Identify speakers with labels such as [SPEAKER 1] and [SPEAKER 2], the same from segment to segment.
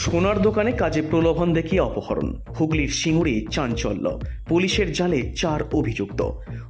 [SPEAKER 1] সোনার দোকানে কাজে প্রলোভন দেখিয়ে অপহরণ। হুগলির সিঙ্গুরে চাঞ্চল্য। পুলিশের জালে চার অভিযুক্ত।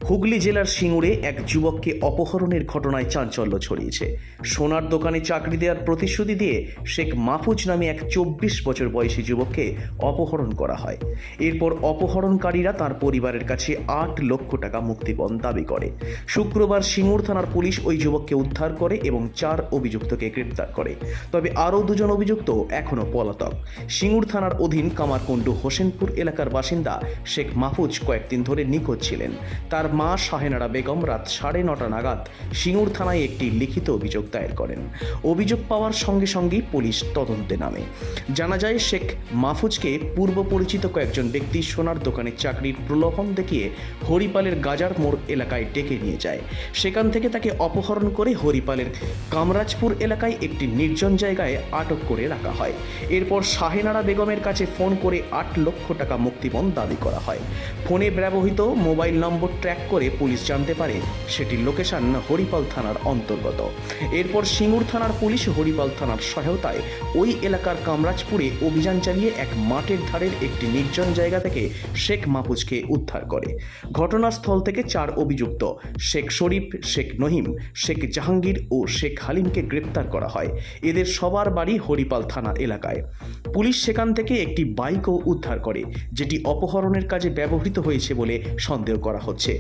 [SPEAKER 1] হুগলি জেলার সিঙ্গুরে এক যুবককে অপহরণের ঘটনায় চাঞ্চল্য ছড়িয়েছে। সোনার দোকানে চাকরি দেওয়ার প্রতিশ্রুতি দিয়ে শেখ মাহফুজ নামে এক চব্বিশ বছর বয়সী যুবককে অপহরণ করা হয়। এরপর অপহরণকারীরা তার পরিবারের কাছে আট লক্ষ টাকা মুক্তিপণ দাবি করে। শুক্রবার সিঙ্গুর থানার পুলিশ ওই যুবককে উদ্ধার করে এবং চার অভিযুক্তকে গ্রেপ্তার করে। তবে আরও দুজন অভিযুক্ত এখনও পলাতক। সিঙ্গুর থানার অধীন কামারকুণ্ডু হোসেনপুর এলাকার বাসিন্দা শেখ মাহফুজ কয়েকদিন ধরে নিখোঁজ ছিলেন। তার মা শাহেনারা বেগম রাত সাড়ে নটা নাগাদ সিঙ্গুর থানায় একটি লিখিত অভিযোগ দায়ের করেন। অভিযোগ পাওয়ার সঙ্গে সঙ্গেই পুলিশ তদন্তে নামে। জানা যায়, শেখ মাহফুজকে পূর্ব পরিচিত কয়েকজন ব্যক্তি সোনার দোকানে চাকরির প্রলোভন দেখিয়ে হরিপালের গাজার মোড় এলাকায় ডেকে নিয়ে যায়। সেখান থেকে তাকে অপহরণ করে হরিপালের কামরাজপুর এলাকায় একটি নির্জন জায়গায় আটক করে রাখা হয়। এরপর শাহেনারা বেগমের কাছে ফোন করে আট লক্ষ টাকা মুক্তিপণ দাবি করা হয়। ফোনে ব্যবহৃত মোবাইল নম্বর ট্র্যাক করে পুলিশ জানতে পারে সেটির লোকেশন হরিপাল থানার অন্তর্গত। এরপর সিঙ্গুর থানার পুলিশ হরিপাল থানার সহায়তায় ওই এলাকার কামরাজপুরে অভিযান চালিয়ে এক মাঠের ধারের একটি নির্জন জায়গা থেকে শেখ মাহফুজকে উদ্ধার করে। ঘটনাস্থল থেকে চার অভিযুক্ত, শেখ শরীফ, শেখ নহিম, শেখ জাহাঙ্গীর ও শেখ হালিমকে গ্রেপ্তার করা হয়। এদের সবার বাড়ি হরিপাল থানা এলাকায়। পুলিশ সেখান থেকে একটি বাইকও উদ্ধার করে, যেটি অপহরণের কাজে ব্যবহৃত হয়েছে বলে সন্দেহ করা হচ্ছে।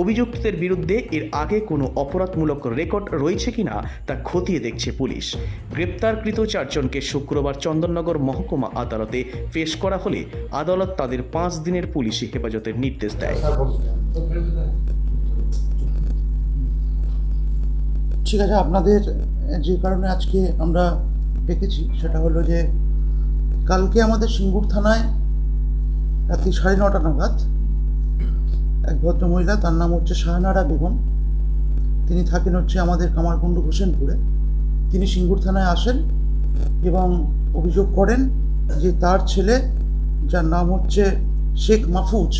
[SPEAKER 1] অভিযুক্তদের বিরুদ্ধে এর আগে কোনো অপরাধমূলক রেকর্ড রয়েছে কিনা তা খতিয়ে দেখছে পুলিশ। গ্রেপ্তারকৃত চারজনকে শুক্রবার চন্দননগর মহকুমা আদালতে পেশ করা হলে আদালত তাদের পাঁচ দিনের পুলিশি হেফাজতের নির্দেশ দেয়।
[SPEAKER 2] ঠিক আছে, আপনাদের যে কারণে আজকে আমরা ডেকেছি, সেটা হলো যে কালকে আমাদের সিঙ্গুর থানায় রাত্রি সাড়ে নটা নাগাদ এক ভদ্রমহিলা, তার নাম হচ্ছে শাহনারা বেগম। তিনি থাকেন হচ্ছে আমাদের কামারকুণ্ডু হোসেনপুরে। তিনি সিঙ্গুর থানায় আসেন এবং অভিযোগ করেন যে তার ছেলে, যার নাম হচ্ছে শেখ মাহফুজ,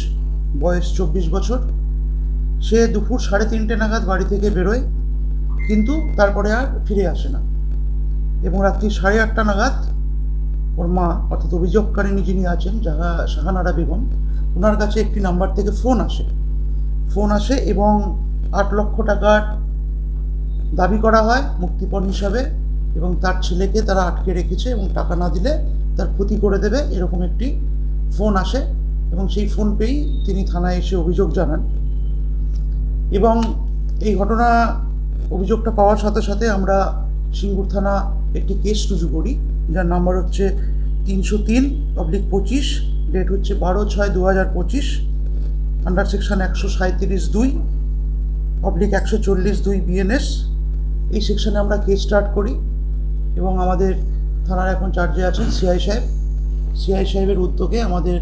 [SPEAKER 2] বয়স চব্বিশ বছর, সে দুপুর সাড়ে তিনটে নাগাদ বাড়ি থেকে বেরোয়, কিন্তু তারপরে আর ফিরে আসে না। এবং রাত্রি সাড়ে আটটা নাগাদ ওর মা অর্থাৎ অভিযোগকারিণী যিনি আছেন যাহা শাহানারা বেগম, ওনার কাছে একটি নাম্বার থেকে ফোন আসে। ফোন আসে এবং আট লক্ষ টাকার দাবি করা হয় মুক্তিপণ হিসাবে এবং তার ছেলেকে তারা আটকে রেখেছে এবং টাকা না দিলে তার ক্ষতি করে দেবে এরকম একটি ফোন আসে এবং সেই ফোন পেয়েই তিনি থানায় এসে অভিযোগ জানান। এবং এই ঘটনা অভিযোগটা পাওয়ার সাথে সাথে আমরা সিঙ্গুর থানা একটি কেস রুজু করি। যার নাম্বার হচ্ছে তিনশো তিন পাবলিক পঁচিশ ডেট হচ্ছে বারো ছয় দু হাজার পঁচিশ আন্ডার সেকশন একশো সাঁত্রিশ দুই পাবলিক একশো চল্লিশ দুই বিএনএস এই সেকশনে আমরা কেস স্টার্ট করি এবং আমাদের থানার এখন চার্জে আছেন সিআই সাহেব। সিআই সাহেবের উদ্যোগে আমাদের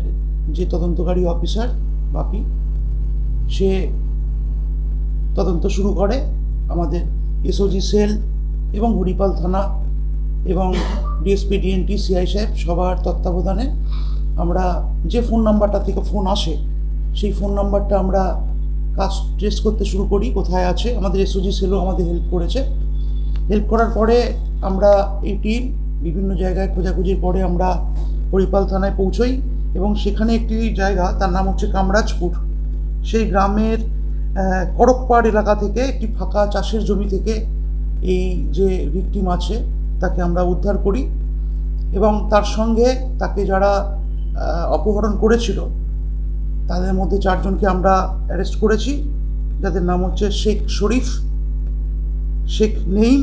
[SPEAKER 2] যে তদন্তকারী অফিসার বাপি, সে তদন্ত শুরু করে আমাদের এসওজি সেল এবং হরিপাল থানা এবং ডিএসপি ডিএনটি সিআই সাহেব সবার তত্ত্বাবধানে আমরা যে ফোন নাম্বারটা থেকে ফোন আসে, সেই ফোন নাম্বারটা আমরা কাজ ট্রেস করতে শুরু করি, কোথায় আছে, আমাদের এসওজি সেলও আমাদের হেল্প করেছে। হেল্প করার পরে আমরা এই টিম বিভিন্ন জায়গায় খোঁজাখুঁজির পরে আমরা হরিপাল থানায় পৌঁছই এবং সেখানে একটি জায়গা, তার নাম হচ্ছে কামরাজপুর। সেই গ্রামের করকপাড় এলাকা থেকে একটি ফাঁকা চাষের জমি থেকে এই যে ভিকটিম আছে তাকে আমরা উদ্ধার করি এবং তার সঙ্গে তাকে যারা অপহরণ করেছিল, তাদের মধ্যে চারজনকে আমরা অ্যারেস্ট করেছি। যাদের নাম হচ্ছে শেখ শরীফ, শেখ নেইম,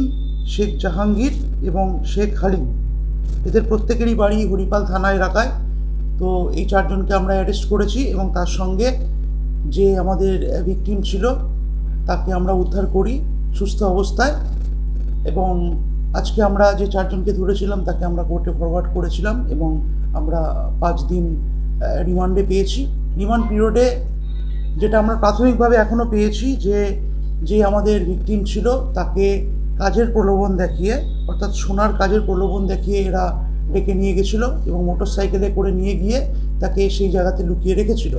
[SPEAKER 2] শেখ জাহাঙ্গীর এবং শেখ হালিম। এদের প্রত্যেকেরই বাড়ি হরিপাল থানা এলাকায়। তো এই চারজনকে আমরা অ্যারেস্ট করেছি এবং তার সঙ্গে যে আমাদের ভিকটিম ছিল, তাকে আমরা উদ্ধার করি সুস্থ অবস্থায় এবং আজকে আমরা যে চারজনকে ধরেছিলাম, তাকে আমরা কোর্টে ফরওয়ার্ড করেছিলাম এবং আমরা পাঁচ দিন রিমান্ডে পেয়েছি। রিমান্ড পিরিয়ডে যেটা আমরা প্রাথমিকভাবে এখনও পেয়েছি যে যে আমাদের ভিকটিম ছিল, তাকে কাজের প্রলোভন দেখিয়ে, অর্থাৎ সোনার কাজের প্রলোভন দেখিয়ে এরা ডেকে নিয়ে গেছিল এবং মোটর সাইকেলে করে নিয়ে গিয়ে তাকে সেই জায়গাতে লুকিয়ে রেখেছিল।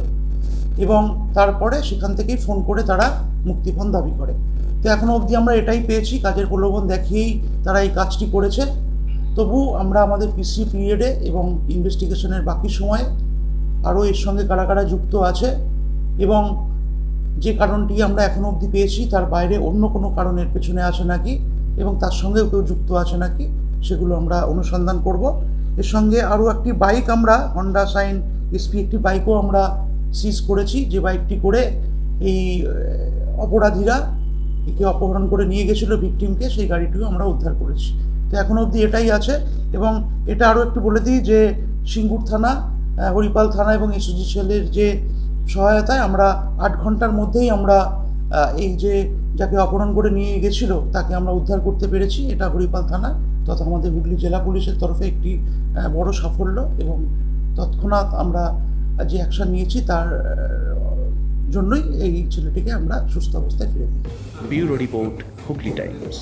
[SPEAKER 2] এবং তারপরে সেখান থেকেই ফোন করে তারা মুক্তিপণ দাবি করে। তো এখনও অবধি আমরা এটাই পেয়েছি, কাজের প্রলোভন দেখিয়েই তারা এই কাজটি করেছে। তবু আমরা আমাদের পিসি পিরিয়ডে এবং ইনভেস্টিগেশনের বাকি সময়ে আরও এর সঙ্গে কারা কারা যুক্ত আছে এবং যে কারণটি আমরা এখনও অবধি পেয়েছি, তার বাইরে অন্য কোনো কারণের পেছনে আছে নাকি এবং তার সঙ্গেও কেউ যুক্ত আছে নাকি সেগুলো আমরা অনুসন্ধান করব। এর সঙ্গে আরও একটি বাইক আমরা, হন্ডা সাইন এসপি একটি বাইকও আমরা সিজ করেছি। যে বাইকটি করে এই অপরাধীরা একে অপহরণ করে নিয়ে গেছিল ভিকটিমকে সেই গাড়িটিও আমরা উদ্ধার করেছি। তো এখনও অবধি এটাই আছে এবং এটা আরও একটু বলে দিই যে সিঙ্গুর থানা হরিপাল থানা এবং এসওজি সেলের যে সহায়তায় আমরা আট ঘণ্টার মধ্যেই আমরা এই যে যাকে অপহরণ করে নিয়ে গেছিল তাকে আমরা উদ্ধার করতে পেরেছি। এটা হরিপাল থানা তথা আমাদের হুগলি জেলা পুলিশের তরফে একটি বড় সাফল্য এবং তৎক্ষণাৎ আমরা যে অ্যাকশন নিয়েছি তার জন্যই এই ছেলেটিকে আমরা সুস্থ অবস্থায় ফিরে পেয়েছি।
[SPEAKER 1] Bureau report Hooghly Times.